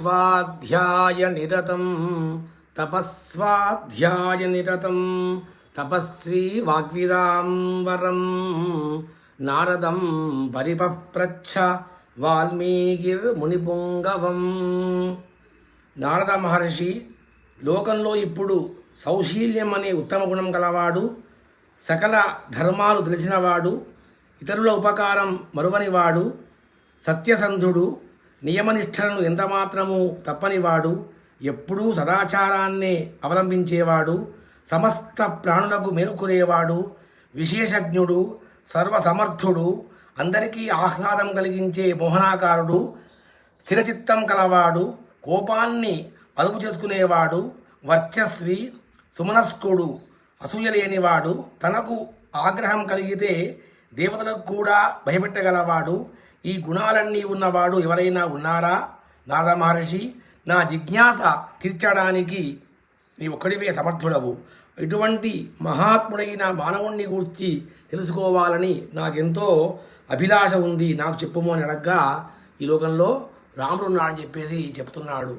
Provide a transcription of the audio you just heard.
తపస్వాధ్యాయ నిరతం తపస్వాధ్యాయ నిరతం తపస్వీ వాగ్విదాంబరం నారదం పరిపప్రచ్ఛ వాల్మీకిర్ మునిపుంగవం నారద మహర్షి లోకంలో ఇప్పుడు సౌశీల్యం అనే ఉత్తమ గుణం గలవాడు సకల ధర్మాలు తెలిసినవాడు ఇతరుల ఉపకారం మరువనివాడు సత్యసంధుడు నియమనిష్టలను ఎంతమాత్రము తప్పనివాడు ఎప్పుడూ సదాచారాన్నే అవలంబించేవాడు సమస్త ప్రాణులకు మేలుకునేవాడు విశేషజ్ఞుడు సర్వసమర్థుడు అందరికీ ఆహ్లాదం కలిగించే మోహనాకారుడు స్థిరచిత్తం కలవాడు కోపాన్ని అదుపు చేసుకునేవాడు వర్చస్వి సుమనస్కుడు అసూయ లేనివాడు తనకు ఆగ్రహం కలిగితే దేవతలకు కూడా భయపెట్టగలవాడు ఈ గుణాలన్నీ ఉన్నవాడు ఎవరైనా ఉన్నారా? నారద మహర్షి నా జిజ్ఞాస తీర్చడానికి నీ ఒక్కడివే సమర్థుడవు. ఇటువంటి మహాత్ముడైన మానవుణ్ణి గూర్చి తెలుసుకోవాలని నాకెంతో అభిలాష ఉంది. నాకు చెప్పుము అని అడగ్గా ఈ లోకంలో రాముడున్నాడని చెప్పేసి చెప్తున్నాడు.